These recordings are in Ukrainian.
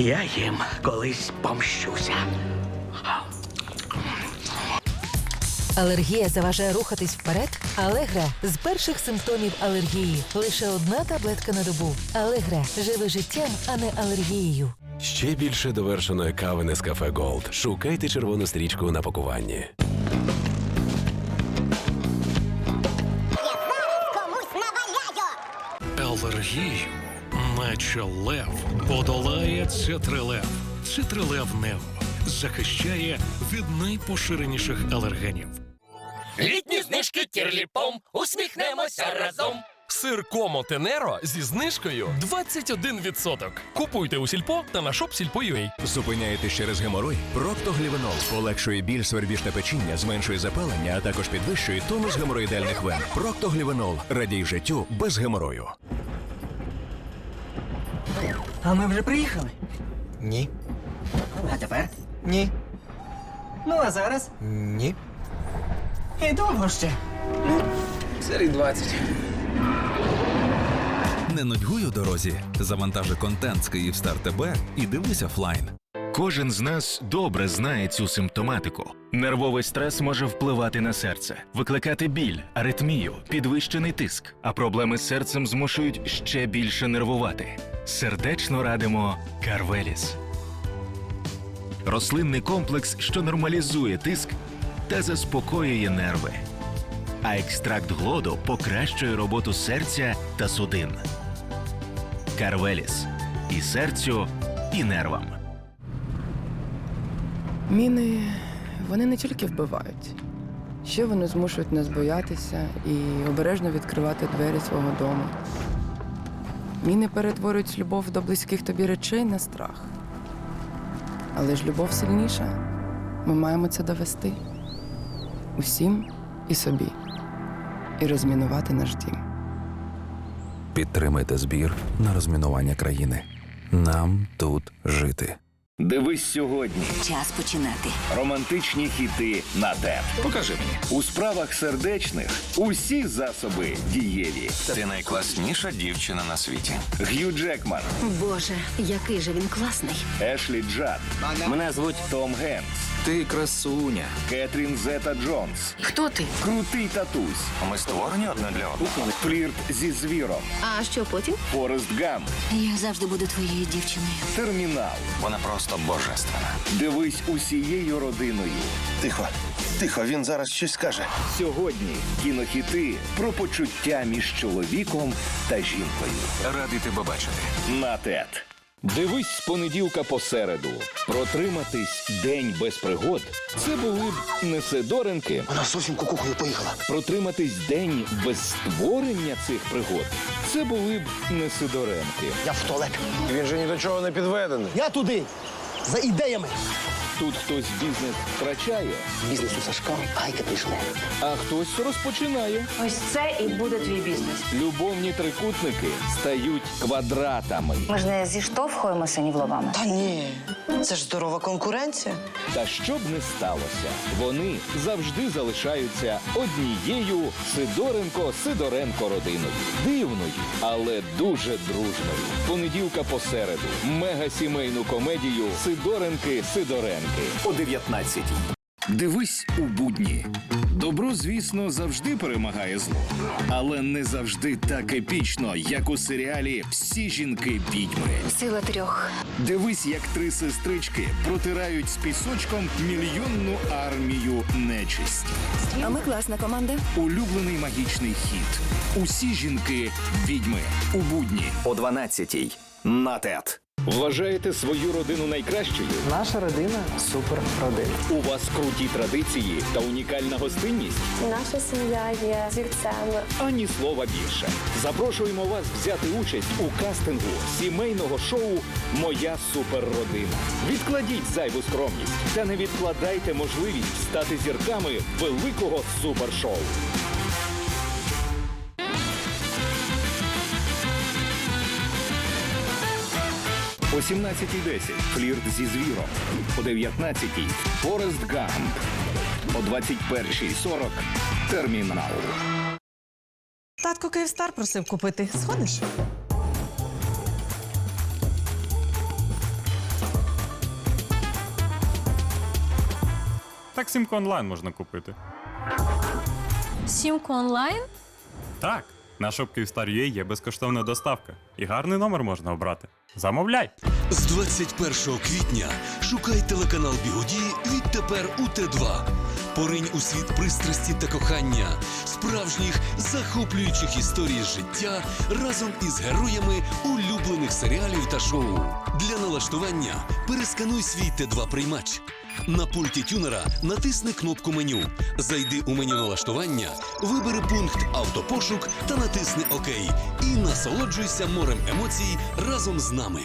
Я їм колись помщуся. Алергія заважає рухатись вперед? Алегра з перших симптомів алергії. Лише одна таблетка на добу. Алегра живи життям, а не алергією. Ще більше довершеної кави Нескафе Голд. Шукайте червону стрічку на пакуванні. комусь наваляю. Алергію, наче лев, подолає цитрилев. Цитрилев Нео захищає від найпоширеніших алергенів. Літні знижки тірліпом, усміхнемося разом. Сир Комо Тенеро зі знижкою 21%. Купуйте у Сільпо та на shopsilpo.ua. Зупиняєтесь через геморой? Проктоглівенол полегшує біль, свербіж та печіння, зменшує запалення, а також підвищує тонус геморроїдальних вен. Проктоглівенол радій життю без геморою. А ми вже приїхали. Ні. А тепер? Ні. Ну а зараз? Ні. І довго ще. Серій 20. Не нудьгуй у дорозі. Завантажи контент з Київстар ТБ і дивись офлайн. Кожен з нас добре знає цю симптоматику. Нервовий стрес може впливати на серце, викликати біль, аритмію, підвищений тиск, а проблеми з серцем змушують ще більше нервувати. Сердечно радимо Карвеліс. Рослинний комплекс, що нормалізує тиск та заспокоює нерви. А екстракт глоду покращує роботу серця та судин. Карвеліс і серцю, і нервам. Міни вони не тільки вбивають, ще вони змушують нас боятися і обережно відкривати двері свого дому. Міни перетворюють любов до близьких тобі речей на страх. Але ж любов сильніша. Ми маємо це довести усім і собі, і розмінувати наш дім. Підтримайте збір на розмінування країни. Нам тут жити. Дивись сьогодні. Час починати. Романтичні хіти на ТЕП. Покажи мені. У справах сердечних усі засоби дієві. Ти найкласніша дівчина на світі. Г'ю Джекман, Боже, який же він класний. Ешлі Джад. Мене звуть Том Генкс. Ти красуня. Кетрін Зета Джонс. Хто ти? Крутий татусь. Ми створені одне для одного. Флірт зі звіром. А що потім? Форест Гамп. Я завжди буду твоєю дівчиною. Термінал. Вона просто божественна. Дивись усією родиною. Тихо. Тихо, він зараз щось скаже. Сьогодні кінохіти про почуття між чоловіком та жінкою. Радий тебе бачити. На ТЕТ. Дивись з понеділка по середу. Протриматись день без пригод. Це були б не Сидоренки. Вона зовсім кукухою поїхала. Протриматись день без створення цих пригод. Це були б не Сидоренки. Я в туалет. Він же ні до чого не підведений. Я туди. За ідеями. Тут хтось бізнес втрачає, Бізнес у Сашка. Гайка пішли. а хтось розпочинає. Ось це і буде твій бізнес. Любовні трикутники стають квадратами. Ми ж не зіштовхуємося ні в лобами. Та ні. Це ж здорова конкуренція. Та що б не сталося, вони завжди залишаються однією Сидоренко Сидоренко родиною. Дивною, але дуже дружною. Понеділка по середу. Мега-сімейну комедію Сидоренки Сидоренки о 19 Дивись у будні. Добро, звісно, завжди перемагає зло, але не завжди так епічно, як у серіалі Всі жінки відьми. Сила трьох. Дивись, як три сестрички протирають з пісочком мільйонну армію нечисті. А ми класна команда. Улюблений магічний хіт. Усі жінки відьми у будні о 12-й. На ТЕТ. Вважаєте свою родину найкращою? Наша родина супер родина. У вас круті традиції та унікальна гостинність? Наша сім'я є зірцем. Ані слова більше. Запрошуємо вас взяти участь у кастингу сімейного шоу Моя суперродина. Відкладіть зайву скромність та не відкладайте можливість стати зірками великого супершоу. О 17.10 флірт зі звіром. О 19. Форест Гамп. О 21.40 термінал. Татко Київстар просив купити. Сходиш? Так сімку онлайн можна купити. Сімку онлайн? Так на Київстар.ua є безкоштовна доставка. І гарний номер можна обрати. Замовляй! З 21 квітня шукай телеканал Бігуді відтепер у Т2. Поринь у світ пристрасті та кохання, справжніх захоплюючих історій життя разом із героями улюблених серіалів та шоу. Для налаштування перескануй свій Т2 приймач. На пульті тюнера натисни кнопку меню. Зайди у меню налаштування, вибери пункт автопошук та натисни ОК. І насолоджуйся морем емоцій разом з нами.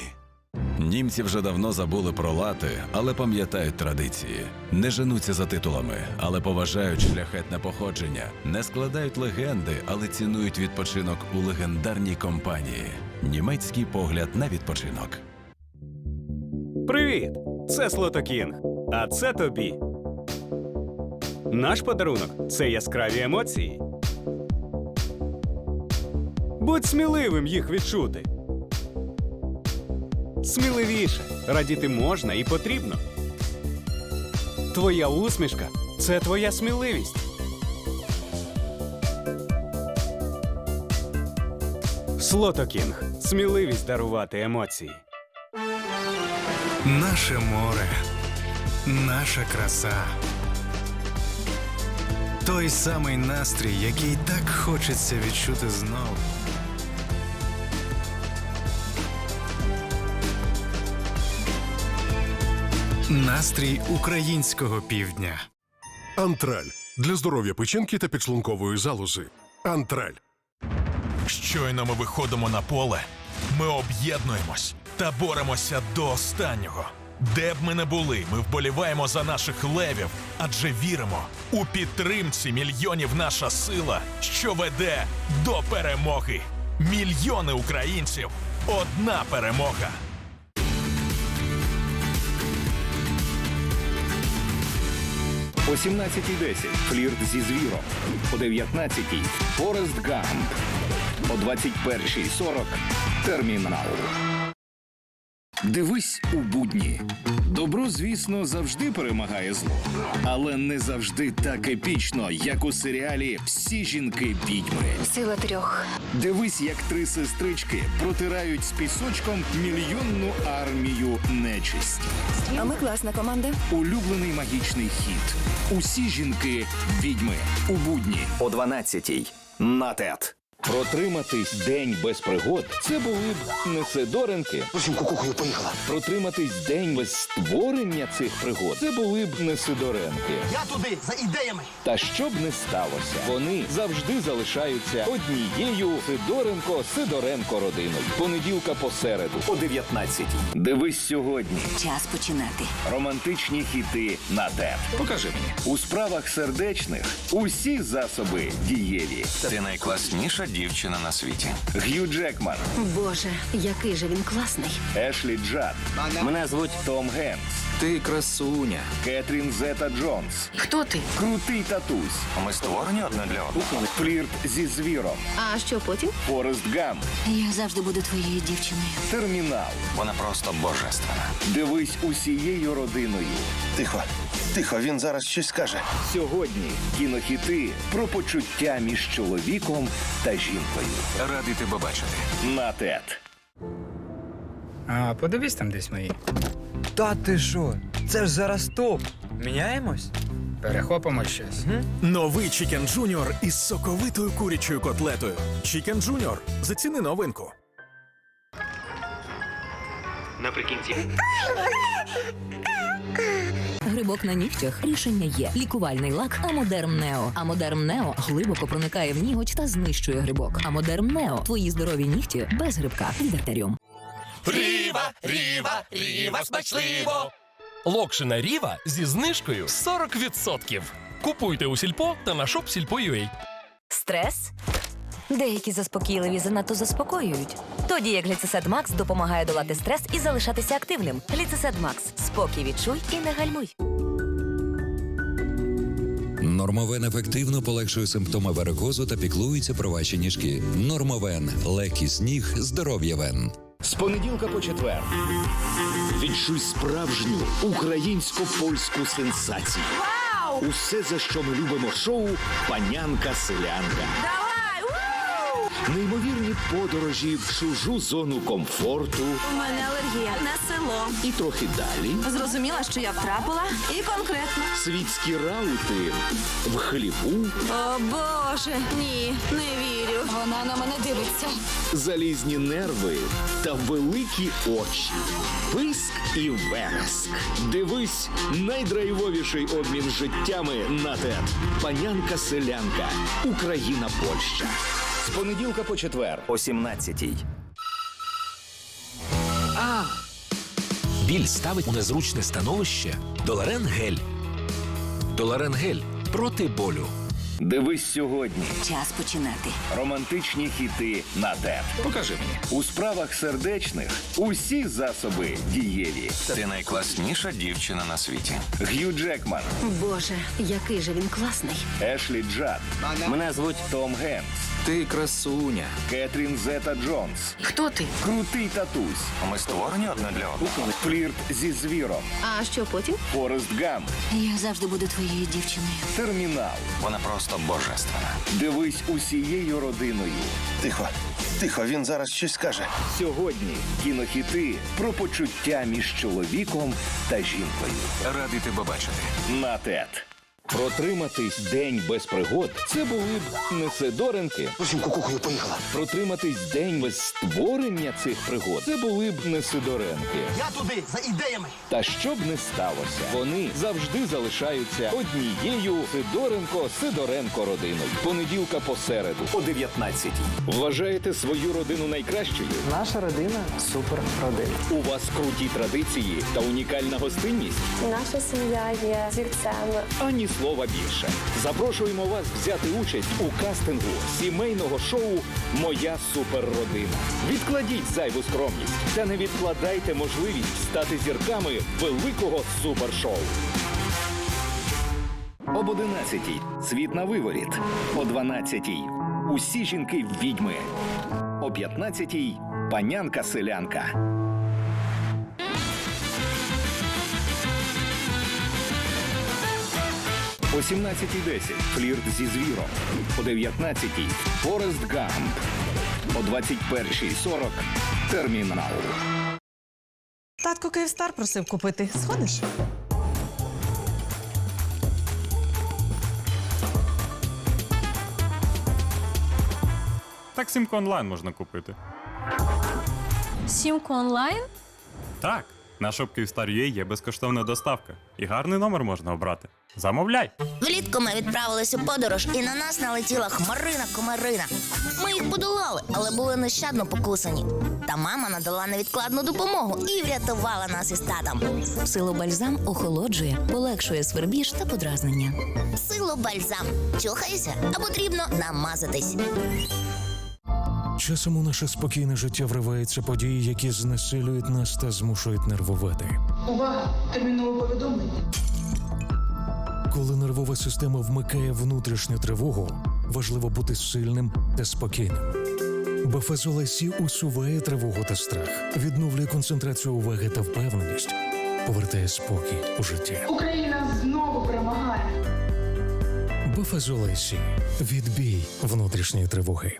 Німці вже давно забули про лати, але пам'ятають традиції. Не женуться за титулами, але поважають шляхетне походження, не складають легенди, але цінують відпочинок у легендарній компанії. Німецький погляд на відпочинок. Привіт! Це Слотокінг. А це тобі. Наш подарунок це яскраві емоції. Будь сміливим їх відчути. Сміливіше. Радіти можна і потрібно. Твоя усмішка це твоя сміливість. Слотокінг. Сміливість дарувати емоції. Наше море, наша краса. Той самий настрій, який так хочеться відчути знову. Настрій українського півдня. Антраль для здоров'я печінки та підшлункової залози. Антраль. Щойно ми виходимо на поле, ми об'єднуємось та боремося до останнього. Де б ми не були, ми вболіваємо за наших левів, адже віримо у підтримці мільйонів наша сила, що веде до перемоги. Мільйони українців, одна перемога. О 17.10 флірт зі звіром. О 19.00 Форест Гамп. О 21.40 Термінал. Дивись у будні. Добро, звісно, завжди перемагає зло, але не завжди так епічно, як у серіалі Всі жінки відьми. Сила трьох. Дивись, як три сестрички протирають з пісочком мільйонну армію нечисті. А ми класна команда. Улюблений магічний хіт. Усі жінки відьми у будні о 12-й. На ТЕТ. Протриматись день без пригод це були б не Сидоренки. Кукухою поїхала. Протриматись день без створення цих пригод це були б не Сидоренки. Я туди за ідеями. Та що б не сталося, вони завжди залишаються однією Сидоренко Сидоренко родиною. Понеділка по середу о 19 Дивись сьогодні. Час починати. Романтичні хіти на ТЕП. Покажи мені. У справах сердечних усі засоби дієві. Ти найкласніша дівчина на світі. Г'ю Джекман, Боже, який же він класний. Ешлі Джад. Мене звуть Том Генкс. Ти красуня. Кетрін Зета Джонс. Хто ти? Крутий татусь. Ми створені одне для одного. Флірт зі звіром. А що потім? Форест Гамп. Я завжди буду твоєю дівчиною. Термінал. Вона просто божественна. Дивись усією родиною. Тихо, тихо, він зараз щось скаже. Сьогодні кінохіти про почуття між чоловіком та жінкою. Радий тебе бачити. На ТЕТ. А подивись там десь мої. Та ти що? Це ж зараз топ. Міняємось? Перехопимо щось. Новий Чікен Джуніор із соковитою курячою котлетою. Чікен Джуніор. Заціни новинку. Наприкінці. Грибок на нігтях рішення є. Лікувальний лак Амодерм Нео. Амодерм Нео глибоко проникає в ніготь та знищує грибок. Амодерм Нео. Твої здорові нігті без грибка. Від артеріум. Ріва, ріва, ріва, смачливо! Локшина Ріва зі знижкою 40%. Купуйте у сільпо та на шоп сільпо.ua. Стрес? Деякі заспокійливі занадто заспокоюють. Тоді як гліцесед Макс допомагає долати стрес і залишатися активним. Гліцесед Макс. Спокій відчуй і не гальмуй. Нормовен ефективно полегшує симптоми варикозу та піклується про ваші ніжки. Нормовен легкість ніг, здоров'я вен. З понеділка по четвер. Відчуй справжню українсько-польську сенсацію. Вау! Усе, за що ми любимо шоу Панянка селянка. Неймовірні подорожі в чужу зону комфорту У мене алергія на село. і трохи далі. Зрозуміла, що я втрапила, і конкретно. Світські раути в хліву, О Боже, ні, не вірю. Вона на мене дивиться. залізні нерви та великі очі. Писк і вереск. Дивись найдрайвовіший обмін життями на ТЕТ. Панянка селянка. Україна Польща. З понеділка по четвер о 17-й. А. Біль ставить у незручне становище. Доларен гель. Доларен гель проти болю. Дивись сьогодні. Час починати. Романтичні хіти на ТЕТ. Покажи мені. У справах сердечних усі засоби дієві. Ти найкласніша дівчина на світі. Г'ю Джекман, Боже, який же він класний. Ешлі Джад. Мене звуть Том Генкс. Ти красуня. Кетрін Зета Джонс. Хто ти? Крутий татусь. Ми створені одне для одного. Флірт зі звіром. А що потім? Форест Гамп. Я завжди буду твоєю дівчиною. Термінал. Вона просто божественна. Дивись усією родиною. Тихо, тихо, він зараз щось скаже. Сьогодні кінохіти про почуття між чоловіком та жінкою. Радий тебе бачити. На ТЕТ. Протриматись день без пригод це були б не Сидоренки. Кукухою поїхала. Протриматись день без створення цих пригод це були б не Сидоренки. Я туди, за ідеями. Та що б не сталося, вони завжди залишаються однією Сидоренко Сидоренко родиною. Понеділка по середу о 19 Вважаєте свою родину найкращою? Наша родина супер родина. У вас круті традиції та унікальна гостинність? Наша сім'я є зірцем. Ані слова більше. Запрошуємо вас взяти участь у кастингу сімейного шоу Моя суперродина. Відкладіть зайву скромність та не відкладайте можливість стати зірками великого супершоу. Об 11-й світ на виворіт. О 12-й усі жінки відьми. О 15-й панянка селянка. О 17.10 флірт зі звіром. О 19.00 Форест Гамп. О 21.40 Термінал. Татко Київстар просив купити. Сходиш? Так сімку онлайн можна купити. Сімку онлайн? Так, на shop.Kyivstar.ua є безкоштовна доставка. І гарний номер можна обрати. Замовляй! Влітку ми відправились у подорож, і на нас налетіла хмарина комарина. Ми їх подолали, але були нещадно покусані. Та мама надала невідкладну допомогу і врятувала нас із татом. Сило бальзам охолоджує, полегшує свербіж та подразнення. Сило бальзам. Чухайся, а потрібно намазатись. Часом у наше спокійне життя вриваються події, які знесилюють нас та змушують нервувати. Увага! Термінове повідомлення. Коли нервова система вмикає внутрішню тривогу, важливо бути сильним та спокійним. Бефазол Сі усуває тривогу та страх, відновлює концентрацію уваги та впевненість, повертає спокій у життя. Україна знову перемагає. Бефазол Сі. відбій внутрішньої тривоги.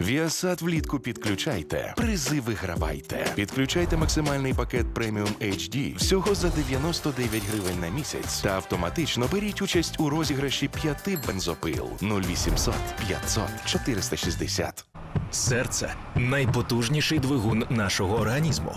Віасад влітку підключайте. Призи вигравайте. Підключайте максимальний пакет преміум HD всього за 99 гривень на місяць та автоматично беріть участь у розіграші п'яти бензопил 0800 500 460. Серце найпотужніший двигун нашого організму.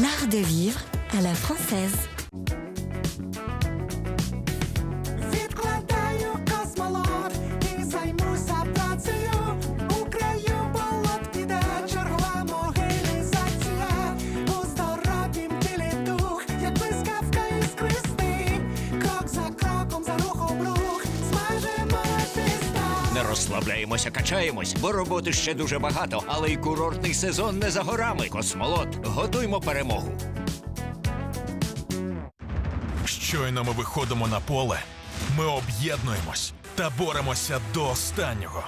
L'art de vivre à la française. Розслабляємося, качаємось, бо роботи ще дуже багато, але й курортний сезон не за горами. Космолот, готуймо перемогу. Щойно ми виходимо на поле, ми об'єднуємось та боремося до останнього.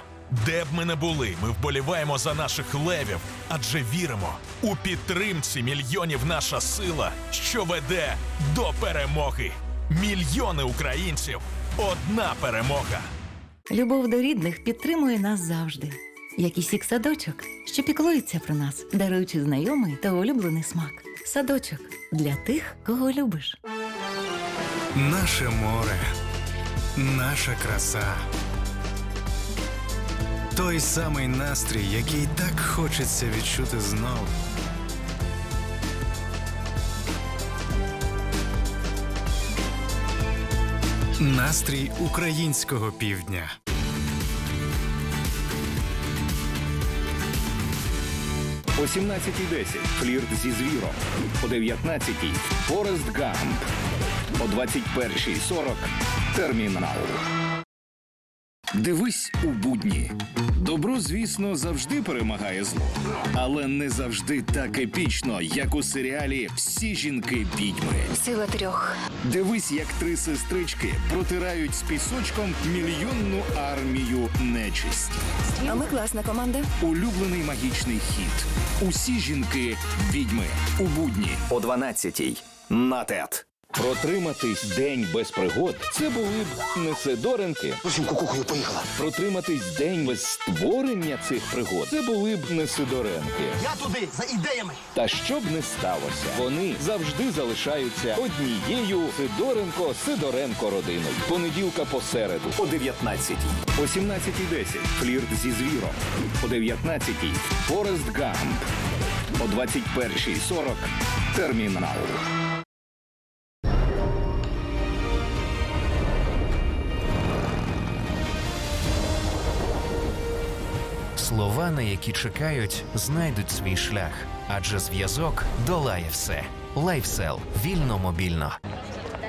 Де б ми не були, ми вболіваємо за наших левів, адже віримо у підтримці мільйонів наша сила, що веде до перемоги. Мільйони українців, одна перемога. Любов до рідних підтримує нас завжди. Як і сік садочок, що піклується про нас, даруючи знайомий та улюблений смак. Садочок для тих, кого любиш. Наше море, наша краса. Той самий настрій, який так хочеться відчути знов. Настрій українського півдня. О 17.10 флірт зі звіром. О 19.00 Форест Гамп. О 21.40 Термінал. Дивись у будні. Добро, звісно, завжди перемагає зло, але не завжди так епічно, як у серіалі Всі жінки відьми. Сила трьох. Дивись, як три сестрички протирають з пісочком мільйонну армію нечисті. А ми класна команда. Улюблений магічний хіт. Усі жінки відьми у будні о 12-й. На ТЕТ. Протриматись день без пригод це були б не Сидоренки. Кукухою поїхала. Протриматись день без створення цих пригод це були б не Сидоренки. Я туди за ідеями. Та що б не сталося, вони завжди залишаються однією Сидоренко Сидоренко родиною. Понеділка по середу о 19-й. О 17.10 флірт зі звіром. О 19-й Форест Гамп. О 21.40 Термінал. Слова, на які чекають, знайдуть свій шлях, адже зв'язок долає все. Лайфсел вільно мобільно.